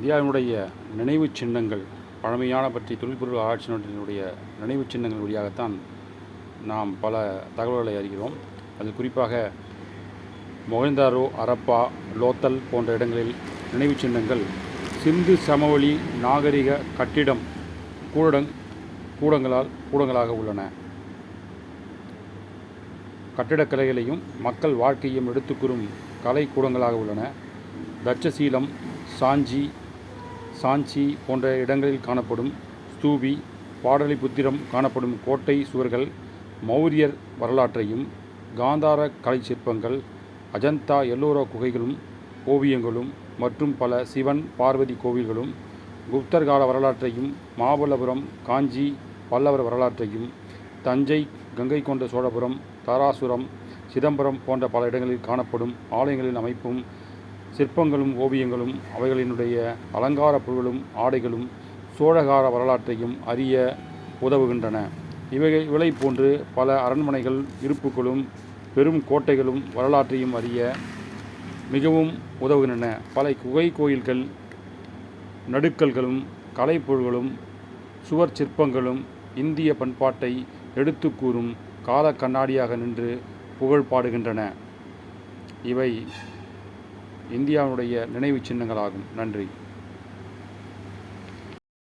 இந்தியாவினுடைய நினைவு சின்னங்கள் பழமையான பற்றி தொழில்பொருள் ஆராய்ச்சி நிறுவனத்தினுடைய நினைவு சின்னங்கள் வழியாகத்தான் நாம் பல தகவல்களை அறிகிறோம். அதில் குறிப்பாக மொஹந்தாரோ அரப்பா லோத்தல் போன்ற இடங்களில் நினைவுச் சின்னங்கள் சிந்து சமவெளி நாகரிக கட்டிடம் கூடடங் கூடங்களால் கூடங்களாக உள்ளன. கட்டிடக்கலைகளையும் மக்கள் வாழ்க்கையும் எடுத்துக்கூறும் கலை கூடங்களாக உள்ளன. தட்சசீலம் சாஞ்சி சாஞ்சி போன்ற இடங்களில் காணப்படும் ஸ்தூபி பாடலிபுத்திரம் காணப்படும் கோட்டை சுவர்கள் மௌரியர் வரலாற்றையும் காந்தார கலை சிற்பங்கள் அஜந்தா எல்லோரா குகைகளும் ஓவியங்களும் மற்றும் பல சிவன் பார்வதி கோவில்களும் குப்தர் கால வரலாற்றையும் மாமல்லபுரம் காஞ்சி பல்லவர் வரலாற்றையும் தஞ்சை கங்கை கொண்ட சோழபுரம் தாராசுரம் சிதம்பரம் போன்ற பல இடங்களில் காணப்படும் ஆலயங்களின் அமைப்பும் சிற்பங்களும் ஓவியங்களும் அவைகளினுடைய அலங்கார பொருள்களும் ஆடைகளும் சோழகார வரலாற்றையும் அறிய உதவுகின்றன. இவை இவளை போன்று பல அரண்மனைகள் இருப்புகளும் பெரும் கோட்டைகளும் வரலாற்றையும் அறிய மிகவும் உதவுகின்றன. பல குகை கோயில்கள் நடுக்கல்களும் கலைப்பொருள்களும் சுவர் சிற்பங்களும் இந்திய பண்பாட்டை எடுத்து கூறும் கால கண்ணாடியாக நின்று புகழ் பாடுகின்றன. இவை இந்தியாவுடைய நினைவுச் சின்னங்களாகும். நன்றி.